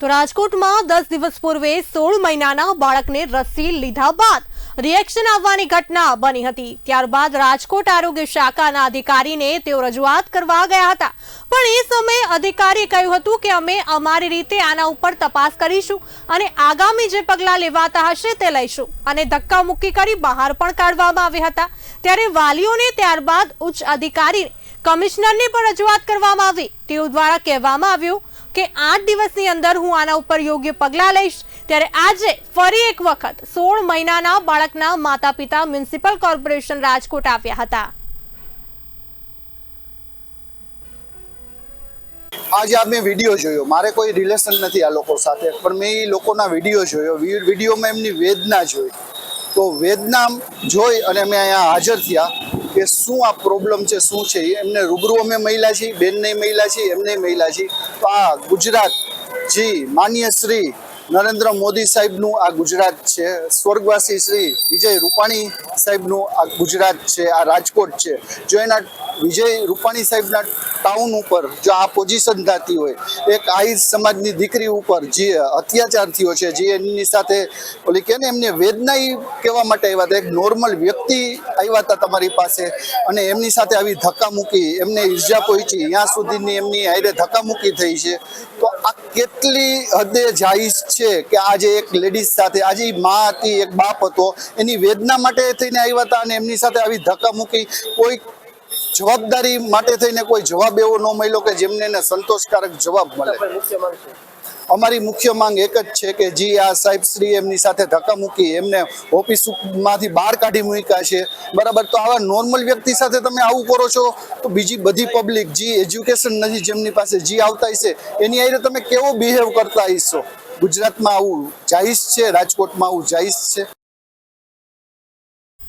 તો રાજકોટમાં દસ દિવસ પૂર્વે સોળ મહિનાના બાળકને રસી લીધા બાદ રિએક્શન આવવાની ઘટના બની હતી. ત્યારબાદ રાજકોટ આરોગ્ય શાખાના અધિકારીને તેઓ રજૂઆત કરવા ગયા હતા. પણ એ સમયે અધિકારીએ કહ્યું હતું કે અમે અમારી રીતે આના ઉપર તપાસ કરીશું અને આગામી જે પગલાં લેવાતા હશે તે લઈશું અને ધક્કા મુક્કી કરી બહાર પણ કાઢવામાં આવ્યા હતા. ત્યારે વાલીઓને ત્યારબાદ ઉચ્ચ અધિકારી કમિશનરને પણ રજૂઆત કરવામાં આવી. તેઓ દ્વારા કહેવામાં આવ્યું કે આઠ દિવસની અંદર હું આના ઉપર યોગ્ય પગલાં લઈશ. ત્યારે આજે ફરી એક વખત સોળ મહિનાના બાળકના માતા પિતા મ્યુનિસિપલ કોર્પોરેશન રાજકોટ આવ્યા હતા. આજે આ વીડિયો જોયો. મારે કોઈ રિલેશન નથી આ લોકો સાથે, પણ મેં એ લોકોના વીડિયો જોયો. વિડીયોમાં એમની વેદના જોઈ. તો વેદનામ જોઈ અને અમે અહીંયા હાજર થયા કે શું આ પ્રોબ્લેમ છે, શું છે? એમને રૂબરૂ અમે મહિલા છીએ, બેનને મહિલા છીએ, એમને મહિલા છીએ. તો આ ગુજરાત જી માન્ય શ્રી નરેન્દ્ર મોદી સાહેબનું આ ગુજરાત છે. સ્વર્ગવાસી શ્રી વિજય રૂપાણી સાહેબનું આ ગુજરાત છે, આ રાજકોટ છે. જો એના વિજય રૂપાણી સાહેબના ટાઉન ઉપર જો આ પોઝિશન થતી હોય, એક આહિર સમાજની દીકરી ઉપર જે અત્યાચાર થયો છે, જે એમની સાથે ઓલી કે ને એમને વેદના કહેવા માટે આવ્યા હતા. એક નોર્મલ વ્યક્તિ આવ્યા હતા તમારી પાસે અને એમની સાથે આવી ધક્કા મૂકી, એમને ઈર્જા પહોંચી. ત્યાં સુધીની એમની હારે ધક્કા મૂકી થઈ છે. તો આ કેટલી હદે જાઈઝ છે કે આજે એક લેડીઝ સાથે, આજે મા હતી, એક બાપ હતો, એની વેદના માટે થઈને આવ્યા હતા અને એમની સાથે આવી ધક્કા મૂકી કોઈ જવાબદારી માટે થઈને કોઈ જવાબ એવો ન મળ્યો કે જેમને એને સંતોષકારક જવાબ મળે. અમારી મુખ્ય માંગ એક જ છે કે જી આ સાહેબ શ્રી એમની સાથે ધક્કા મૂકી એમને ઓફિસમાંથી બહાર કાઢી મૂક્યા છે. બરાબર તો આવા નોર્મલ વ્યક્તિ સાથે તમે આવું કરો છો તો બીજી બધી પબ્લિક જી એજ્યુકેશન નથી જેમની પાસે જી આવતા હશે એની હારે તમે કેવો બિહેવ કરતા હશો? ગુજરાતમાં આવું જાહીશ છે રાજકોટમાં આવું જાહીશ છે?